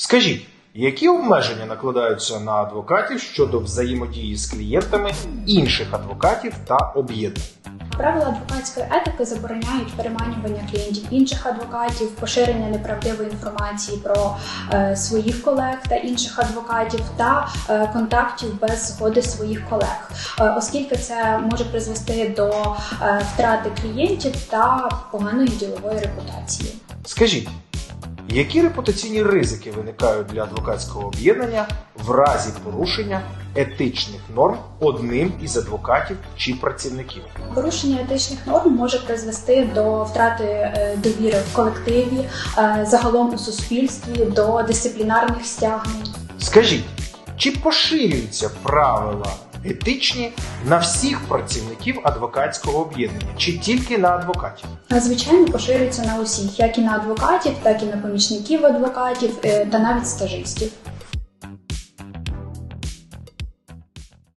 Скажіть, які обмеження накладаються на адвокатів щодо взаємодії з клієнтами інших адвокатів та об'єднань? Правила адвокатської етики забороняють переманювання клієнтів інших адвокатів, поширення неправдивої інформації про е, своїх колег та інших адвокатів та е, контактів без згоди своїх колег, е, оскільки це може призвести до е, втрати клієнтів та поганої ділової репутації. Скажіть, які репутаційні ризики виникають для адвокатського об'єднання в разі порушення етичних норм одним із адвокатів чи працівників? Порушення етичних норм може призвести до втрати е, довіри в колективі, е, загалом у суспільстві, до дисциплінарних стягнень. Скажіть, чи поширюються правила етичні на всіх працівників адвокатського об'єднання, чи тільки на адвокатів? Звичайно, поширюється на усіх, як і на адвокатів, так і на помічників адвокатів е, та навіть стажистів.